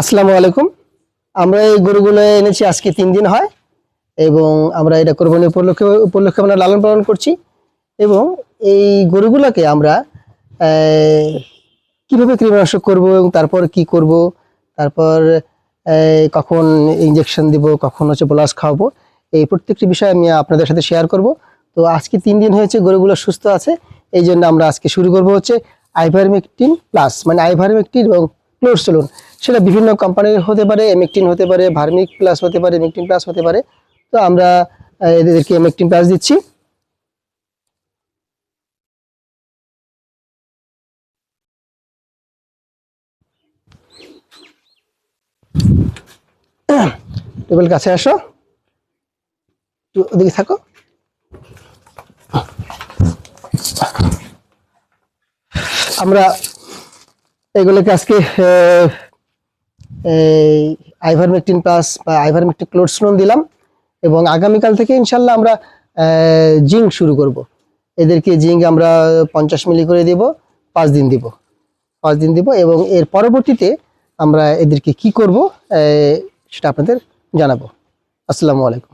আসসালামু আলাইকুম। আমরা এই গরুগুলো এনেছি, আজকে তিন দিন হয় এবং আমরা এটা কোরবানি উপলক্ষে উপলক্ষে আমরা লালন পালন করছি এবং এই গরুগুলোকে আমরা কীভাবে কীটনাশক করব এবং তারপর কি করব, তারপর কখন ইঞ্জেকশন দিব, কখন হচ্ছে প্লাস খাওয়াবো, এই প্রত্যেকটি বিষয় আমি আপনাদের সাথে শেয়ার করব। তো আজকে তিন দিন হয়েছে গরুগুলো সুস্থ আছে, এই জন্য আমরা আজকে শুরু করব হচ্ছে আইভারমেকটিন প্লাস মানে আইভারমেকটিন এবং ক্লোরসোলন সেটা বিভিন্ন কোম্পানির হতে পারে এমেকটিন হতে পারে ভার্মিক প্লাস হতে পারে এমেকটিন প্লাস হতে পারে। তো আমরা এদেরকে এমেকটিন প্লাস দিচ্ছি। টেবিল কাছে আসো। ওদিকে থাকো। আমরা এগুলোকে আজকে এই আইভারমেকটিন প্লাস বা আইভারমেকটিন ক্লোরসনোন দিলাম এবং আগামীকাল থেকে ইনশাল্লাহ আমরা জিঙ্ক শুরু করব। এদেরকে জিঙ্ক আমরা পঞ্চাশ মিলি করে দেব, পাঁচ দিন দিব, পাঁচ দিন দিব এবং এর পরবর্তীতে আমরা এদেরকে কি করব সেটা আপনাদের জানাব। আসসালামু আলাইকুম।